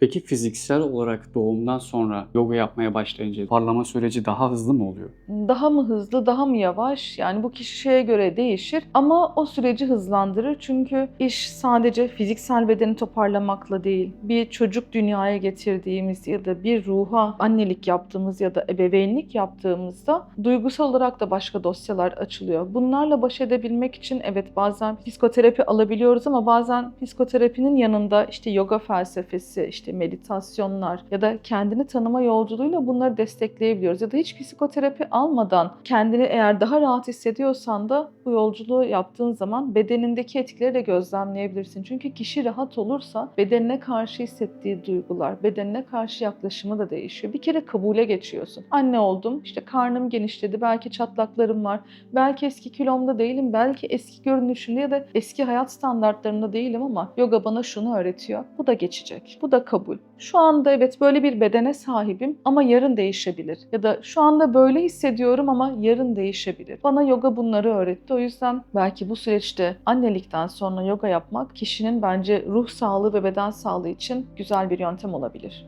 Peki fiziksel olarak doğumdan sonra yoga yapmaya başlayınca parlama süreci daha hızlı mı oluyor? Daha mı hızlı, daha mı yavaş? Yani bu kişiye göre değişir ama o süreci hızlandırır. Çünkü iş sadece fiziksel bedeni toparlamakla değil. Bir çocuk dünyaya getirdiğimiz ya da bir ruha annelik yaptığımız ya da ebeveynlik yaptığımızda duygusal olarak da başka dosyalar açılıyor. Bunlarla baş edebilmek için evet bazen psikoterapi alabiliyoruz ama bazen psikoterapinin yanında işte yoga felsefesi, işte meditasyonlar ya da kendini tanıma yolculuğuyla bunları destekleyebiliyoruz. Ya da hiç psikoterapi almadan kendini eğer daha rahat hissediyorsan da bu yolculuğu yaptığın zaman bedenindeki etkileri de gözlemleyebilirsin. Çünkü kişi rahat olursa bedenine karşı hissettiği duygular, bedenine karşı yaklaşımı da değişiyor. Bir kere kabule geçiyorsun. Anne oldum, işte karnım genişledi, belki çatlaklarım var, belki eski kilomda değilim, belki eski görünüşümde ya da eski hayat standartlarında değilim ama yoga bana şunu öğretiyor. Bu da geçecek. Bu da kabul. Şu anda evet böyle bir bedene sahibim ama yarın değişebilir. Ya da şu anda böyle hissediyorum ama yarın değişebilir. Bana yoga bunları öğretti. O yüzden belki bu süreçte annelikten sonra yoga yapmak kişinin bence ruh sağlığı ve beden sağlığı için güzel bir yöntem olabilir.